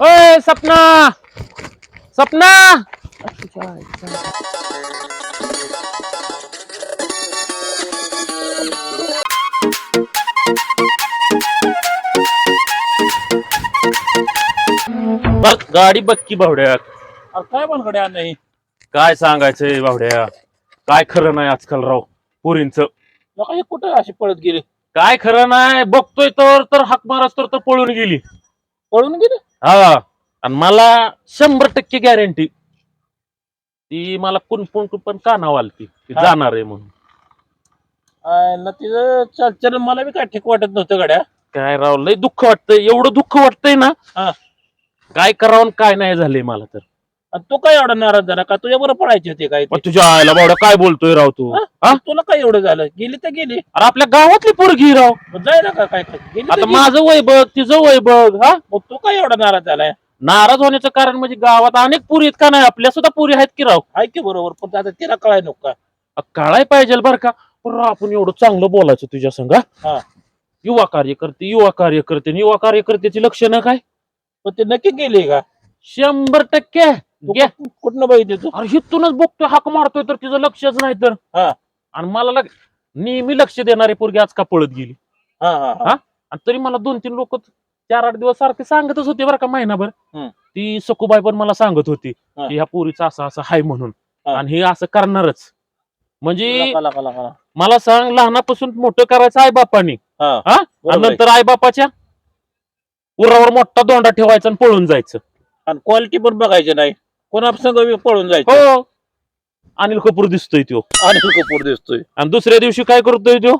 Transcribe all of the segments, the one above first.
ओय सपना! सपना! बघ गाडी बक्की भावड्या. अरे काय बनकडे नाही. काय सांगायचंय भावड्या? काय खरं नाही आजकाल राव पुरींच. हे कुठं अशी पळत गेले? काय खरं नाही बघतोय तर तर हाक मारस तर तर पळून गेली. पळून गेले? हा. आणि मला शंभर टक्के गॅरंटी ती मला कुणपुण पण कानावर आलती ती हा. जाणार आहे म्हणून. आय, न तिचं मला बी काय ठीक वाटत नव्हतं गाड्या. काय राव लय दुःख वाटतंय एवढं दुःख वाटतंय ना. हा. काय करावं आणि काय नाही झालंय मला तर. आणि तू काय एवढा नाराज झाला? का तुझ्या बरोबर पळायची होती काय पण? तुझ्या आईला बावडा काय बोलतोय राव तू? हा? हा? तुला काय एवढं झालं? गेली तर गेली. अरे आपल्या गावातली पोरगी राव. मग जाय ना का काय काय गेली तर आता गेली. माझं वय बघ तिचं वय बघ हा? मग तू काय एवढा नाराज झालाय? नाराज होण्याचं कारण म्हणजे गावात अनेक पुरी आहेत का नाही? आपल्या सुद्धा पुरी आहेत की राव? आहे की बरोबर पण आता तिला कळाय नको का? अ, कळाय पाहिजे बरं का? पण राव, आपण एवढं चांगलं बोलायचं तुझ्या संग हा? हा. युवा कार्यकर्ते युवा कार्यकर्ते आणि युवा कार्यकर्त्याची लक्षणं काय? पण ते नक्की गेली का? शंभर टक्के. कु- कुठनं बघितली तू अरे हिथूनच बघतोय हाक मारतोय तर तिचं लक्षच नाही तर हा. आणि मला लग- नेहमी लक्ष देणारी पोरगी आज का पळत गेली हा हा हा हा? आणि तरी मला दोन तीन लोक चार आठ दिवस सारखे सांगतच होते बरं का महिनाभर हम्म. ती सकुबाई पण मला सांगत होती हा. की ह्या पोरीचं असं असं हाय म्हणून हा. आणि हे असं करणारच म्हणजे लका, लका, लका, लका. मला सांग लहानापासून मोठं करायचं आई बापानी हा हा आणि बरोबर आहे. नंतर आई बापाच्या उरावर मोठा दोंडा ठेवायचा आणि पळून जायचं आणि क्वालिटी पण बघायची नाही कोणा संग बी पळून जायचं. हो. अनिल कपूर दिसतोय तो अनिल कपूर दिसतोय. आणि दुसऱ्या दिवशी काय करतोय तो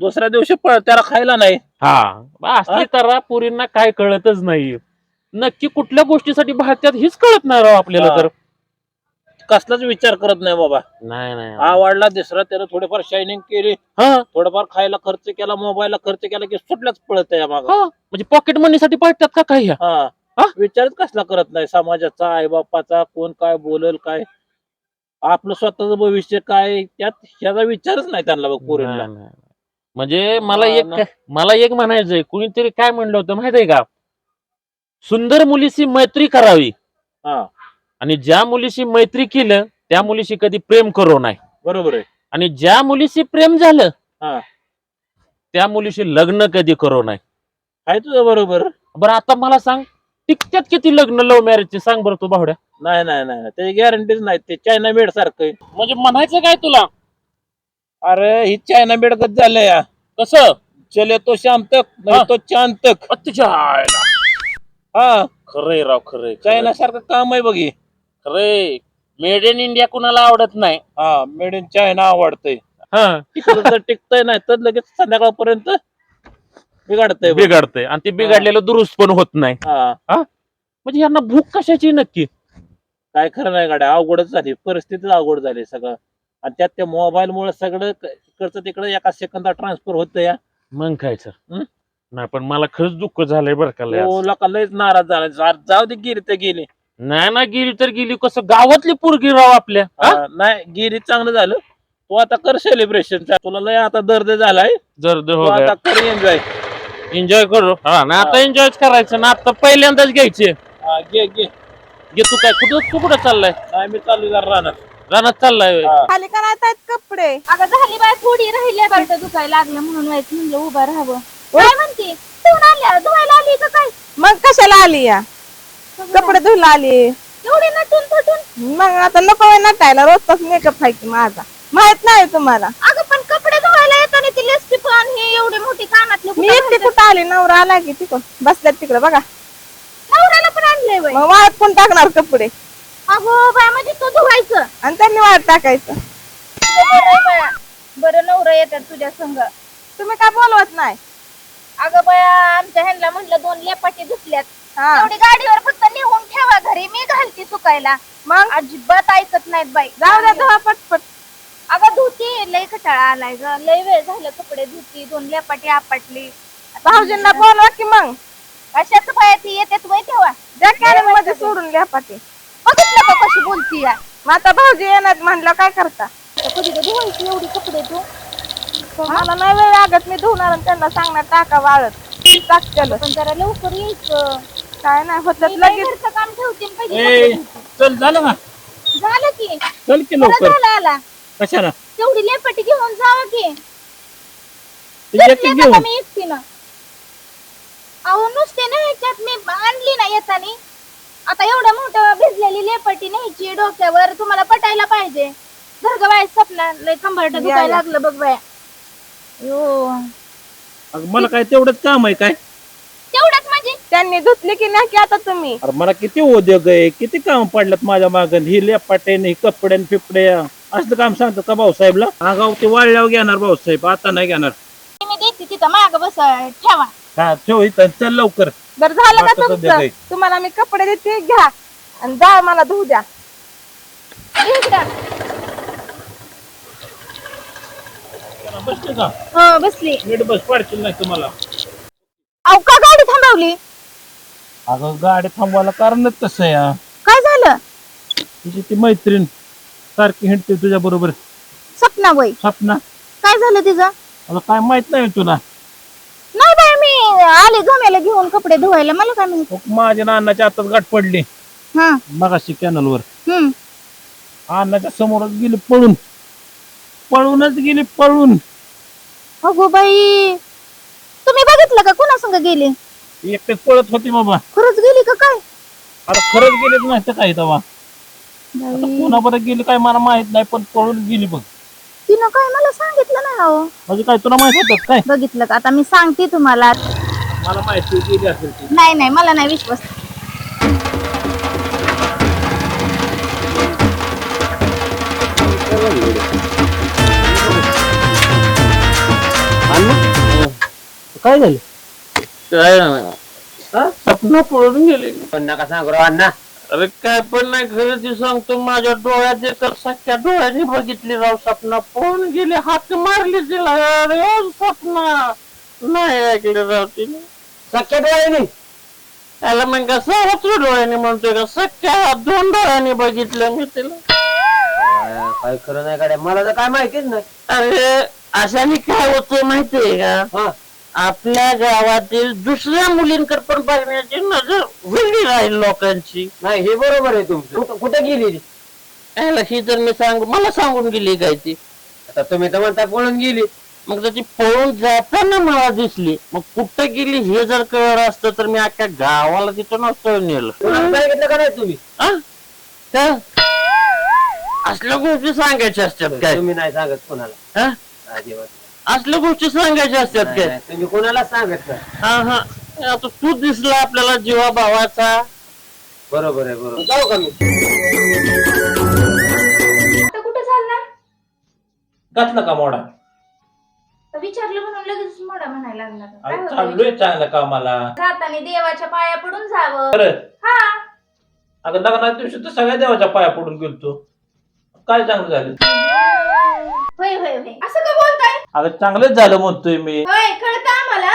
दुसऱ्या दिवशी पळ त्याला खायला नाही. हा. असली तर पुरींना काय कळतच नाही. नक्की कुठल्या गोष्टीसाठी भारतात हीच कळत नाही राव आपल्याला. तर. कसलाच विचार करत नाही बाबा. नाही नाही. आवडला दुसरा त्यानं थोडेफार शायनिंग केली. हा. थोडंफार खायला खर्च केला मोबाईलला खर्च केला की सुटल्याच पळत आहे माग. म्हणजे पॉकेट मनी साठी पळतात का काही? हा? विचारच कसला करत नाही? समाजाचा आई बापाचा कोण काय बोलल काय? आपलं स्वतःच भविष्य काय? त्यात ह्याचा विचारच नाही त्यांना बघ पोरींना. नाही, नाही. म्हणजे मला एक ना. मला एक म्हणायचंय कुणीतरी काय म्हणलं होतं माहितीये का? सुंदर मुलीशी मैत्री करावी. हा. आणि ज्या मुलीशी मैत्री केलं त्या मुलीशी कधी प्रेम करू नये बरोबर आहे. आणि ज्या मुलीशी प्रेम झालं हा. त्या मुलीशी लग्न कधी करू नये आहे तुझं बरोबर. बरं आता मला सांग टिकत्यात किती लग्न लव्ह मॅरेजचे सांग बरं तू भावड्या नाही नाही नाही त्याची गॅरंटीच नाही ते चायना मेड सारखं. आहे. म्हणजे म्हणायचं काय तुला? अरे ही चायना मेड कधी झालं या कसं? चले तो शाम तक हा. नाही तो चांद तक. हा. खरंय राव खरंय चायना सारखं काम आहे बघी. खरंय. मेड इन इंडिया कुणाला आवडत नाही? हा मेड इन चायना आवडतंय. हा. तिकडं जर टिकतंय नाही तर लगेच संध्याकाळपर्यंत बिघडतंय बघ. बिघडतंय. आणि ते बिघडलेलं दुरुस्त पण होत नाही. हा. म्हणजे यांना भूक कशाची नक्की? काय खरं नाही गाड्या अवघडच झाली. परिस्थितीच अवघड झाली सगळं. आणि त्यात त्या मोबाईल मुळे सगळं क- इकडचं तिकडं एका सेकंदात ट्रान्सफर होतं या. मग काय सर हं? नाही पण मला खरंच दुःख झालंय बरं का लय तो आज. लोका लयच नाराज झाला. जा- जाऊ दे गिरी तर गेली. नाही ना गेली तर गेली. कसं गावातली पोरगी राव आपल्या हा? हा, नाही गिरी चांगलं झालं. तू आता कर सेलिब्रेशन तुला लय आता दर्द झालाय. जर तू हो आता कर एन्जॉय एन्जॉय करू? हा ना. आता एन्जॉय करायचं ना. आता पहिल्यांदाच घ्यायचे. घे घे. घे तू काय? कुठं तू कुठं चाललाय? नाही मी चालू जरा राहणार रानात चाललाय होय. हा. खाली का नाही आहेत कपडे. अगं झाली बाय थोडी राहिली बरट दुखायला लागलं म्हणून व्हायचं म्हणलं उभं राहावं. काय म्हणते? ठेवून आल्या? धुवायला आली का काय? मग कशाला आली या? कपडे धुला आली. एवढी नटून फटून मग आता नको आहे नटायला. रोजचाच मेकअप आहे की माझा. माहीत नाही तुम्हाला. अगं पण कपडे धुवायला येताना ती लिपस्टिक आणि हे एवढी मोठी कानातली मी एकटी? कुठं आली? नवरा आला की तिकडं बसल्यात तिकडे बघा. नवऱ्याला पण आणलंय मग वाळत कोण टाकणार कपडे? अगो बाय म्हणजे तो धुवायचं. आणि त्यांनी वाळत टाकायचं. बरं नवरा येतात तुझ्या संग. तुम्ही काय बोलवत नाही? अगं बया आमच्या ह्यांना म्हणलं दोन लेपाटी धुतल्यात. हा. गाडीवर फक्त नेऊन ठेवा घरी मी घालते चुकायला मग? अजिबात ऐकत नाहीत बाई. जाऊ द्या तेव्हा पटपट. अगं धुती लय कटाळा आलाय ग. लय वेळ झालं कपडे धुती दोन लेपाटी आपटली. भाऊजींना बोलवा की मग. अशाच बाया ती येतात वय तेव्हा ज्या कॅरेटमध्ये सोडून द्या पाठी बघितलं का कशी बोलती या? मग आता भाऊजी येणार म्हणलं काय करता? कधी कधी व्हायची एवढी कपडे तू. मला नाही वेळ लागत मी धुणार आणि त्यांना सांगणार टाका वाळत. टाक पण जरा लवकर यायचं. काय नाही होत मी लगेच. घरचं काम ठेवते आणि पहिले ए कपडे धुते. चल झालं ना झालं की. चल की लवकर. झालं आला. कशाला? तेवढी लेपटी घेऊन जावं की. घेऊन. मी एकटीनं. अहो नुसते ना ह्याच्यात मी आणली ना येतानी. आता एवढं मोठं भिजलेली लेपटी न्यायची डोक्यावर तुम्हाला पटायला पाहिजे. धर ग बाय सपना लय कंबरट या, दुखायला या. लागलं बघ बाया. यो अगं मला काय तेवढंच काम आहे काय? तेवढंच म्हणजे? त्यांनी धुतली की नाही की आता तुम्ही? अरे मला किती उद्योग आहे किती काम पडलं माझ्या मागं. ही लेपाटे ही कपडे फिपडे. असलं काम सांगतो का भाऊसाहेबला? आगाव ते वाळल्यावर घेणार भाऊसाहेब आता नाही घेणार. मी देते तिथं माग बस ठेवा. हा ठेव इथं चल लवकर. बरं झालं का सध्या तुमचं? काही. तुम्हाला मी कपडे देते घ्या. आणि जा मला धुऊ द्या. इकडं. बसले का? हो बसली. नीट बस पाडशील नाही तुम्हाला. अहो का गाडी थांबवली? अगं गाडी थांबवायला कारणच तसं आहे हा. काय झालं? तुझी ती मैत्रीण. सारखी हिंडते तुझ्या बरोबर. सपना बाई. सपना. काय झालं तिचं? आता काय माहीत नाही तुला. नाही बाई मी आले गम्याला घेऊन कपडे धुवायला. मला काय माहीत? माझ्या नानाच्या आताच गाठ पडली. हा. मगाशी कॅनलवर हम्म. अण्णाच्या समोरच गेली पळून. पळूनच गेली पळून. अगो बाई तुम्ही बघितलं का कोणा संग गेली? एकटेच पळत होती बाबा. खरंच गेली का काय? आता खरंच गेलेच नाही तर काय तेव्हा. कोणाबरोबर गेली काय मला माहीत नाही पण पळून गेली बघ. तिनं काय मला सांगितलं नाही अहो. म्हणजे काय तुला माहीत होतं काय? बघितलं का? आता मी सांगते तुम्हाला. मला माहिती गेली असेल ती. नाही नाही मला नाही विश्वास. काय झालं? काय नाही. सपना पळून गेली. पण नका सांगू राव अण्णा. अरे काय पण नाही खरं ती सांगतो माझ्या डोळ्यात एका सख्या डोळ्याने बघितली राव सपना. पळून गेली हात मारली तिला. अरे ओ सपना. नाही ऐकले राव तिने. सख्या डोळ्याने? त्याला मग का सहस्र डोळ्याने म्हणतोय का? सख्या दोन डोळ्याने बघितलं मी तिला. काय खरं नाही गाड्या. मला तर काय माहितीच नाही. अरे अशाने काय होतंय माहितीये का? हा. आपल्या गावातील दुसऱ्या मुलींकडे पण बघण्याची नजर वेगळी राहील लोकांची. नाही हे बरोबर आहे तुमचं. कुठं- कुठं गेली? याला ही जर मी सांग मला सांगून गेली काय ती? आता तुम्ही तर म्हणता पळून गेली. मग त्याची पळून जाताना मला दिसली मग कुठं गेली हे जर कळलं असतं तर मी अख्ख्या गावाला तिथं नसतं नेलं. कोणाला सांगितलं का नाही तुम्ही? काय? असल्या गोष्टी सांगायच्या असतात काय? तुम्ही नाही सांगत कोणाला. हा? अजिबात. असल्या गोष्टी सांगायच्या असतात नाही, काय? तुम्ही कोणाला सांगत नाही. हा हा. आता तू दिसला आपल्याला जीवा भावाचा. बरोबर आहे बरोबर. जाऊ का मी? आता कुठं चालला? घातलं का मोडा? विचारलं म्हणून लगेच मोडा म्हणायला लागला? काय होतं? चाललोय चांगलं कामाला. जाताना देवाच्या पाया पडून जावं. हा. अगं लग्नाच्या दिवशी तर सगळ्या देवाच्या पाया पडून गेलतो. काय चांगलं झालं? होय होय होय. असं का बोलताय? अगं चांगलंच झालं म्हणतोय मी. होय कळतं आम्हाला.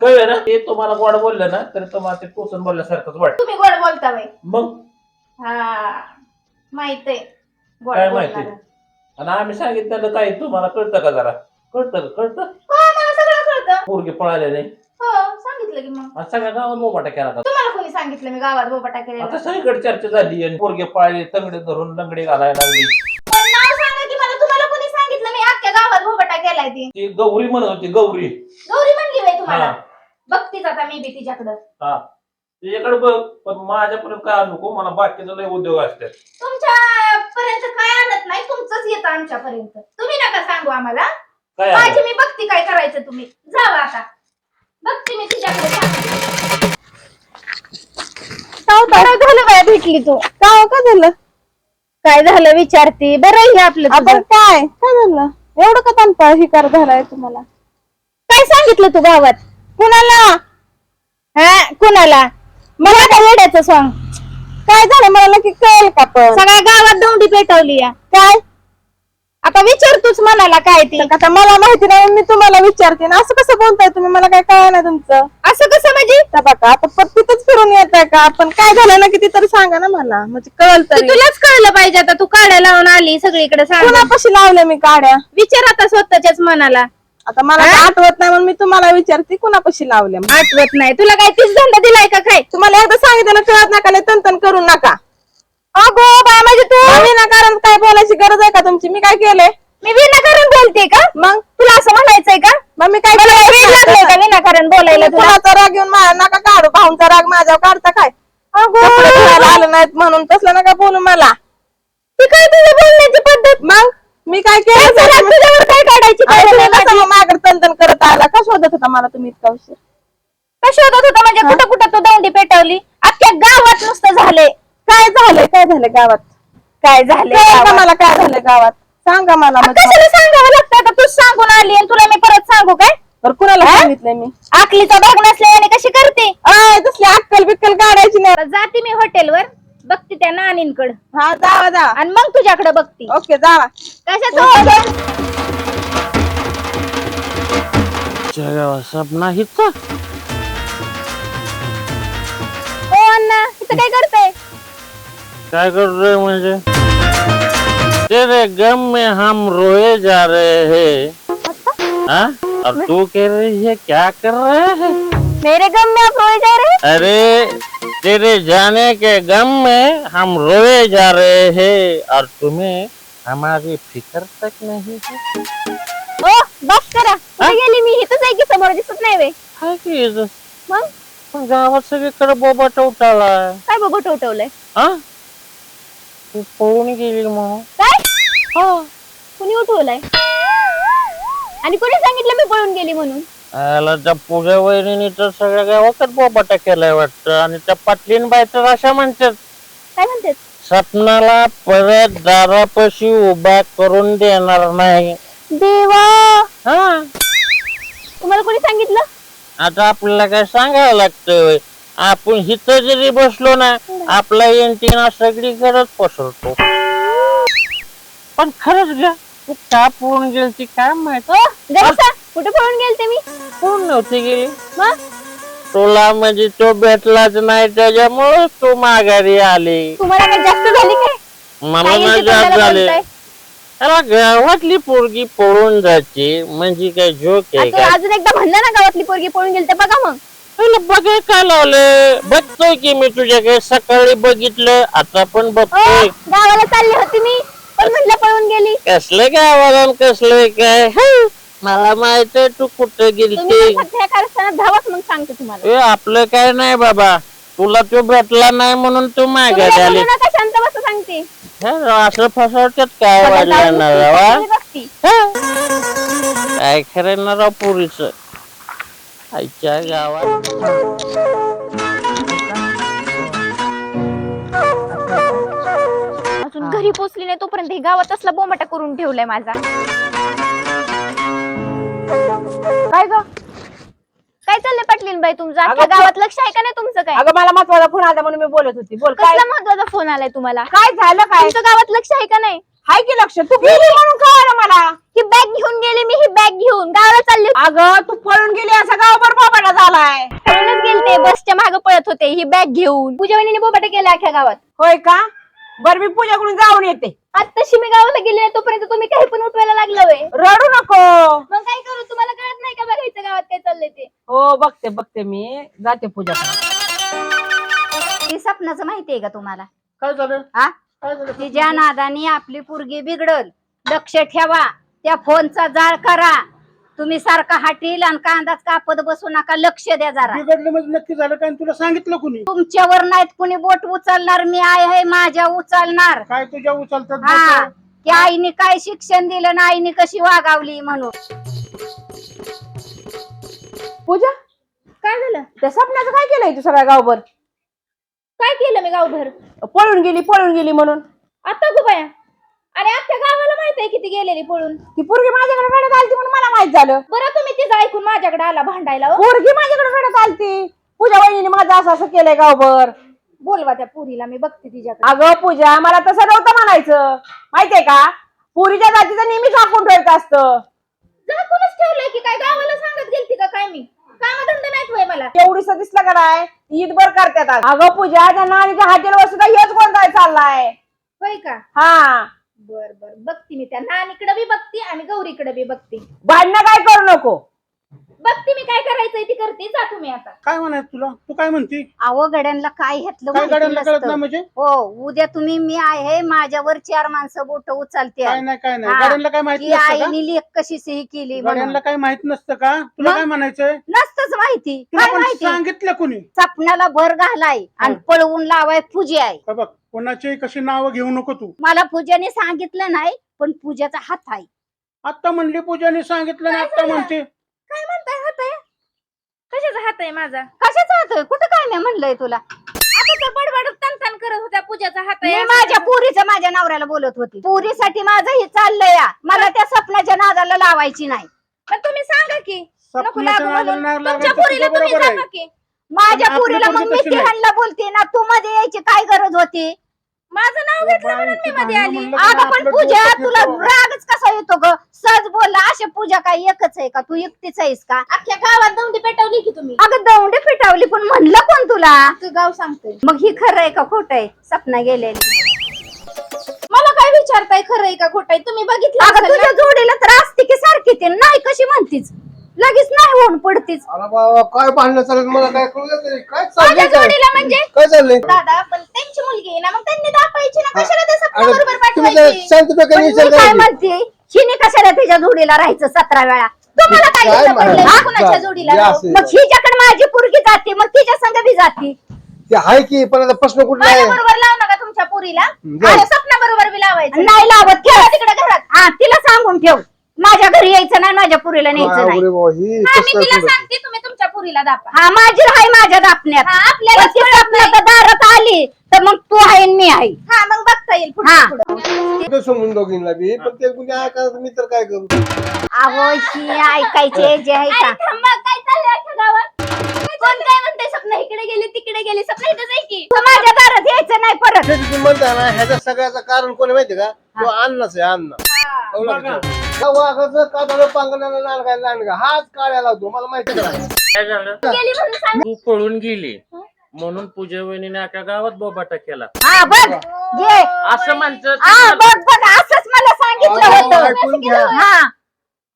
कळलं ना? ते तुम्हाला गोड बोललं ना तर तुम्हाला ते टोचून बोलल्यासारखंच वाटत. तुम्ही गोड बोलता बाई. मग? हा माहीत आहे गोड काय बोलणारं. माहिती? आणि आम्ही सांगितलं काय तुम्हाला कळतं का जरा? कळतं का? कळतं? हो मला सगळं कळतं. पोरगे पळाले नाही. हो सांगितलं की मग. आणि सगळ्या गावात मोबाटा केला का तुम्हाला कोणी सांगितलं? मी गावात बोबाटा केलेला. आता सगळीकडे चर्चा झाली आणि पोरगे पळाले तंगडे धरून लंगडे घालायला लागली पण नाव सांगा की मला तुम्हाला कोणी सांगितलं मी अख्ख्या गावात केलाय ती? ती गौरी म्हणत होती गौरी. गौरी म्हणली बाई तुम्हाला? हा. बघतीच आता मी बी तिच्याकडं. हा. तिच्याकडे बघ पण माझ्यापर्यंत काय आणू नको मला बाकीचं लय उद्योग असतात. तुमच्या पर्यंत काय आणत नाही तुमचंच येतं आमच्यापर्यंत. तुम्ही नका सांगू आम्हाला. काय माझी? मी बघते काय करायचं तुम्ही. जावा आता. बघते मी तिच्याकडे. काय झालं बाय भेटली तू? का हो, का झालं? काय झालं विचारते? बरं आहे हे आपलं आपण तुझं. काय? काय झालं? एवढं का तनपा कर झालाय तुम्हाला? काय सांगितलं तू गावात? कुणाला? हा कुणाला? मला काय येड्याचं सांग. काय झालं? मला नक्की कळेल का पण? सगळ्या गावात दौंडी पेटवली काय? आता विचार तूच मनाला काय ती. आता मला माहिती नाही मी तुम्हाला विचारते ना. असं कसं बोलताय तुम्ही? मला काय कळलं ना तुमचं. असं कसं म्हणजे? बघा आता पत्तीतच फिरून येत आहे का? आपण काय झालं ना किती तरी सांगा ना मला. म्हणजे कळल तरी तुलाच कळलं पाहिजे आता. तू काढ्या लावून आली सगळीकडे सांग. कुणापाशी लावले मी काड्या? विचार आता स्वतःच्याच मनाला. आता मला काय आठवत नाही म्हणून मी तुम्हाला विचारते कुणापाशी लावले. आठवत नाही. तुला काय तीच धंदा दिलाय का काय? तुम्हाला एकदा सांगितलं कळत नका लय तनतन करू नका. अगो बाय म्हणजे तू विनाकारण काय बोलायची गरज आहे का तुमची? मी काय केलंय? मी विनाकारण बोलते का? मग? तुला असं म्हणायचंय का? मग मी काय मला केलंय? वेड लागलंय का विनाकारण बोलायला तुला? कुणाचा राग घेऊन माझ्या नका काढू. भाऊंचा राग माझ्यावर काढता काय? कपडे धुवायला आले नाहीत म्हणून तसलं नका बोलू मला. ती काय तुझी बोलण्याची पद्धत? मग? मी काय केलं? तुझ्यावर काय काढायची माझ्याकडे तनतन करत आला? का शोधत होता मला तुम्ही इतका उशीर? का शोधत होता? म्हणजे कुठं कुठं तू दौंडी पेटवली? अख्ख्या गावात नुसतं झाले काय झालंय? काय झालंय गावात? काय झाले कळलं का मला काय झालंय गावात? सांगा मला. कशाला सांगावं लागतं? आता तूच सांगून आली आणि तुला मी परत सांगू काय? बरं कुणाला सांगितलंय मी? आकलीचा भाग नसल्याने कशी करते? आय तसली अक्कल बिक्कल काढायची नाही. जाते मी हॉटेलवर बघते त्या नानींकड. हा जावा जा. आणि मग तुझ्याकडे बघते. ओके जावा कशाचं हॉटेल जगावा सपना हिचा हो अण्णा इथं काय करताय? काय कर रहे मुझे? तेरे गम में हम रोए जा रहे हैं। हाँ? और तू कह रही है क्या कर रहे हैं? मेरे गम में आप रोए जा रहे हैं? अरे तेरे जाने के गम में हम रोए जा रहे हैं। और तुम्हें हमारी फ़िक्र तक नहीं है। ओ बस करा। कुठे गेली मी इथंच आहे की समोर दिसत नाही वे है की? मग पण गावात सगळीकडे बोबाट उठाला काय बघू ठेवलंय हा? तू पळून गेली म्हणून काय? हो. कुणी उठवलंय? आणि कोणी सांगितलं मी पळून गेली म्हणून? त्या पूजा वहिनी तर सगळ्या गावात बोबाटा केलाय वाटतं. आणि त्या पाटलीन बाय तर अशा म्हणतात. काय म्हणते सपनाला परत दारापाशी उभा करून देणार नाही. देवा! हा. तुम्हाला कोणी सांगितलं? आता आपल्याला काय सांगावं लागतं. आपण हिथं जरी बसलो ना आपला एंटीना सगळीकडेच पसरतो. पण खरंच तू का पळून गेलती काय माहीत? ओ गणेशा कुठे पळून गेलते मी? कोण नव्हती गेली? मग? तुला म्हणजे तो भेटलाच नाही त्याच्यामुळे तू माघारी आली. तुम्हाला काय जास्त झाली काय? मला काय नाही येते जात तुम्हाला झाले. बोलताय? गावातली पोरगी पळून जाते म्हणजे काय जोक आहे आता का? अजून एकदा म्हणलं ना गावातली पोरगी पळून गेली तर बघा मग. तुला बघाय काय बघतोय की मी तुझ्याकडे. सकाळी बघितलं आता पण बघतोय. गावाला चालली होती मी. पण म्हटलं पळून गेली. कसलं गावाला आणि कसलं काय? हं, मला माहीत आहे तू कुठं तुम्ही गेलती पण फक्त ह्या कारस्थानात धावाच मग सांगते तुम्हाला. ए आपलं काय नाही बाबा. तुला तो भेटला नाही म्हणून तू तुम्ही काय बोलू नका शांत बस सांगते. हं, असं फसवतात काय बघा, जाऊन ना बघती. हं? काय खरं ना राव पुरीच? आईच्या गावात. अजून घरी पोचली नाही तोपर्यंत ही गावात असला बोमाटा करून ठेवलाय माझा. काय ग? काय चाललंय पाटलीन बाई तुमचं? अख्ख्या अगं, गावात लक्ष आहे का नाही तुमचं काय? अगं मला महत्त्वाचा फोन आला म्हणून मी बोलत होती. बोल काय? कसला महत्त्वाचा फोन आलाय तुम्हाला? काय झालं काय? तुमचं गावात लक्ष आहे का नाही? हाय की लक्ष? तू गेली म्हणून कळलं मला? ही बॅग घेऊन गेली मी ही बॅग घेऊन गावाला चालली. अगं तू पळून गेली असा गावभर बाबाला झालाय. पळूनच गेलते बसच्या मागे पळत होते ही बॅग घेऊन. पूजावानीने बोबाटा केला अख्ख्या गावात. होय का? बर मी पूजाकडून जाऊन येते. आत्ताशी मी गावाला गेली नाही तोपर्यंत तुम्ही काही पण उठवायला लागलं होय रडू नको. मग काय करू तुम्हाला कळत नाही का बघायचं गावात काय चाललंय ते? हो बघते बघते मी. जाते पूजा ती सपनाचं माहितीये का तुम्हाला? काय झालं? हा तिच्या नादानी आपली पोरगी बिघडल. लक्ष ठेवा. त्या फोनचा जाळ करा. तुम्ही सारखा हाटील आणि कांदाच कापत बसू नका. लक्ष द्या जरा. बिघडलं म्हणजे नक्की झालं काय? आणि तुला सांगितलं कुणी? तुमच्यावर नाहीत कुणी बोट उचलणार. मी आहे हे माझ्या उचलणार. काय तुझ्या उचलतात हा. बोटं? की आईने काय शिक्षण दिलं ना आईने कशी वागावली म्हणून. पूजा काय झालं? त्या स्वप्नाचं काय केलंय तू सगळ्या गावभर? काय केलं मी गावभर? पळून गेली पळून गेली म्हणून. आता गो बाया. आणि अख्ख्या गावाला माहीत आहे किती गेलेली पळून. ती पोरगी माझ्याकडे रडत आलती म्हणून मला माहीत झालं. बरं तुम्ही तिचं ऐकून माझ्याकडे आला भांडायला हो. पोरगी माझ्याकडे रडत आलती. पूजा वहिनीने माझं असं असं केलंय गावभर. बोलवा त्या पुरीला मी बघते तिच्याकडे. अगं पूजा मला तसं नव्हतं म्हणायचं. माहितीये का? पुरीच्या जातीचं नेहमी झाकून ठेवायचं असतं. झाकूनच ठेवलंय की काय? गावाला सांगत गेलती का काय मी? कामधंदा नाहीत वय मला. तेवढीच दिसलं का नाही? ईदभर करतात आज. अगं पूजा त्या नानीच्या हातीला सुद्धा हेच गोंधळ चाललाय. होय का? हा. बर बर. बघते मी त्या नानीकडे बी बघते आणि गौरीकडे बी बघते. भांडणं काय करू नको. बघते मी काय करायचंय ती करते जा तुम्ही आता. काय म्हणायचं तुला? तू काय म्हणती? अहो गड्यांना काय घेतलं काय माहिती गाड्यांना कळत नसतं. नाही म्हणजे? हो उद्या तुम्ही मी आहे माझ्यावर चार माणसं बोट उचलते काय नाही काय नाही. हा. गाड्यांना काय माहिती की नसतं का? आईने लेख कशी सही केली म्हणून. गाड्यांना काय माहीत नसतं का? तुला मग? काय म्हणायचंय? नसतच माहिती. तुला काय पण माहिती? सांगितलं कुणी? सपनाला भर घालाय आणि पळवून लावाय पूजा आहे. का बघ कोणाची कशी नावं घेऊ नको तू. मला पूजाने सांगितलं नाही पण पूजाचा हात आहे. आता म्हणली पूजाने सांगितलं ना आता म्हणते. काय म्हणताय? हात आहे? कशाचा हात आहे माझा? कशाचा हात आहे? कुठं काय नाही म्हणलंय तुला? आता तर बडबड तन करत होत्या पूजाचा हात आहे. मी माझ्या पुरीचं माझ्या नवऱ्याला बोलत होती. पुरीसाठी माझं हे चाललंय या. मला त्या सपनाच्या नादाला लावायची नाही. पण तुम्ही सांगा की नको सपनाच्या लागू नादाला म्हणून. नाही तुमच्या लागायचं, पुरीला तुझं तुम्ही बरोबर आहे. सांगा की. माझ्या आणि आपली पुरीला मग पोरगी मी नाही. तिघांना बोलते ना तू मध्ये यायची काय गरज होती? माझं नाव घेतलं म्हणून मी मध्ये आली. अगं पण पूजा तुला. रागच कसा येतो ग? सहज बोलला अशा पूजा काय एकच आहे का? तू एकटीच आहेस का? अख्ख्या गावात दौंडी पेटवली की तुम्ही? अगं दौंडी पिटावली पण म्हणलं कोण तुला? अख्खं गाव सांगतोय. मग ही खरं आहे का खोट आहे? सपना गेलेली. मला काय विचारताय? खरं आहे का खोटं आहे? तुम्ही बघितलं अगं असेल ना? तुझ्या जोडीला तर असते की सारखी ते. नाही कशी म्हणतीच लगेच नाही होऊन पडतीच. अरे बाबा काय भांडणं चालत मला काय कळू देत नाही. काय माझ्या चाललंय काय? जोडीला म्हणजे? काय चाललंय? दादा पण त्यांची मुलगी आहे ना मग त्यांनी दापायची ना कशाला ते सपना अरे बरोबर तुम्ही जरा पाठवायची? शांतपणे पण मी विचार काय करा की. म्हणते? हिने कशाला त्याच्या जोडीला राहायचं सतरा वेळा? तुम्हाला काय काय हा? कुणाच्या जोडीला? हे राहू? मग हिच्याकडे माझी पुरगी जाते मग तिच्या संग बी जाती. ते आहे की पण आता प्रश्न कुठला माझ्या आहे? बरोबर लावू नका तुमच्या पुरीला. आणि सपना बरोबर बी लावायचं. नाही लावत ठेव. तिकडे घरात. हा तिला सांगून ठेव. माझ्या घरी यायचं नाही माझ्या पुरीला न्यायचं नाही. बाबा, ही हा, मी कसं तिला काय सांगते तुम्ही तुमच्या पुरीला दापा. हा माझी आहे माझ्या दापण्यात. हा, आपल्याला पण ती दारात आली तर मग तू आहे आणि मी आहे. हा मग बघता येईल हा. पुढे. पुढं कुठं समजून दोघींना बी पण ते कुणी ऐकायचं मी तर काय करू? अहो ही ऐकायचे जे आहे का? थांबा काय चाललंय अख्ख्या गावात? कोण काय म्हणतंय? सपना इकडे गेली तिकडे गेली सपना इथंच आहे की. तू माझ्या दारात यायचं नाही परत. म्हणता ना ह्याच्या सगळ्याचं कारण कोणी माहिती का? तो अन्नच आहे अन्न कळलं का? हा वाघाचं कातडं पांगण्याला लांडगा लांडगा हाच काळ्या लावतो मला माहिती का काय झालं? गेली म्हणून सांग. तू पळून गेली. म्हणून पूजा वहिनीने अख्या गावात बोबाटा केला. हा बघ. असं म्हणतात हा बघ बघ असंच मला सांगितलं अहो, होतं. ऐकून घ्या. हा.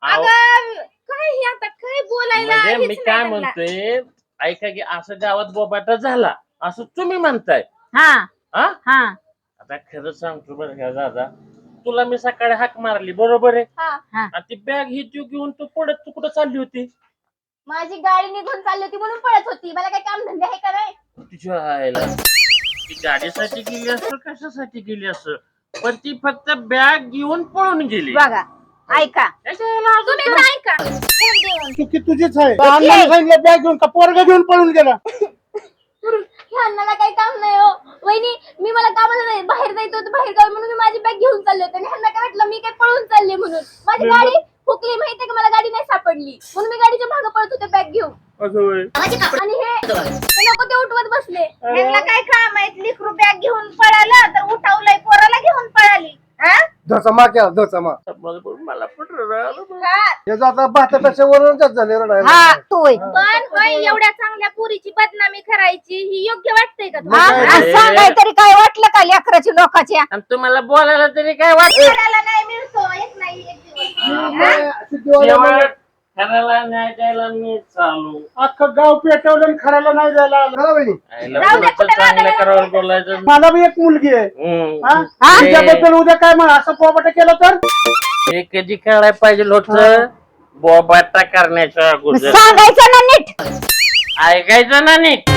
अहो, अगं काय हे आता काय बोलायला म्हणजे मी काय. म्हणतोय ऐका की असं गावात बोबाटा झाला असं तुम्ही म्हणताय. हा. हा? हा. आता खरं सांगतो बरं का दादा तुला मी सकाळी हाक मारली बरोबर आहे? हा. आणि ती बॅग ही तू घेऊन तू पडत तू कुठं चालली होती? माझी गाडी निघून चालली होती म्हणून पळत होती. मला काय काम धंदे आहे का नाही? तुझ्या आईला ती गाडीसाठी गेली असं कशासाठी गेली असं पण ती फक्त बॅग घेऊन पळून गेली. बघा ऐका. तुम्ही नाही का फोन देऊन. चुकी तुझीच आहे? अण्णाने सांगितलं बॅग घेऊन का पोरगा घेऊन पळून गेला? ह्या अण्णाला काही काम नाही हो. वहिनी मी मला कामाला नाही बाहेर जायचं होतं बाहेर जाऊ म्हणून मी माझी बॅग घेऊन चालले होते. आणि ह्यांना काय वाटलं मी काय पळून चालले म्हणून? माझी गाडी फुकली माहितीये का? मला गाडी नाही सापडली. म्हणून मी गाडीच्या मागे पळत होते बॅग घेऊन. असं होय. आणि हे हे नको ते उठवत बसले. ह्यांना काय काम आहे? लिकरू बॅग घेऊन पळाला तर उठवलंय पोराला घेऊन पळाली. हा? धोचा मा केला धोचा मा मला पण- मला पण रडायला आता वरूनच झाले रडायला. हा तोय. पण होय एवढ्या चांगल्या पुरीची बदनामी करायची ही योग्य वाटतंय का हा, सांगाय तरी काय वाटलं का लेकराची लोकांच्या आणि तुम्हाला बोलायला तरी काय वाटत नाही मिळतो एक नाही एक दिवस. शुद्धीवाला नाही द्यायला मी चालू. अख्खं गाव पेटवलं आणि खराला नाही जायला आलं. करा बहिणी. आईला जाऊ दे, पुढचं कुठं चांगलं करावं बोलायचं. मला बी एक मुलगी आहे. हम्म. हा? हा? तिच्याबद्दल उद्या काय मग असं पोपट केलं तर? हे कधी कळायला पाहिजे होत? बोबाटा करण्याच्या अगोदर. सांगायचं ना नीट. ऐकायचं ना नीट?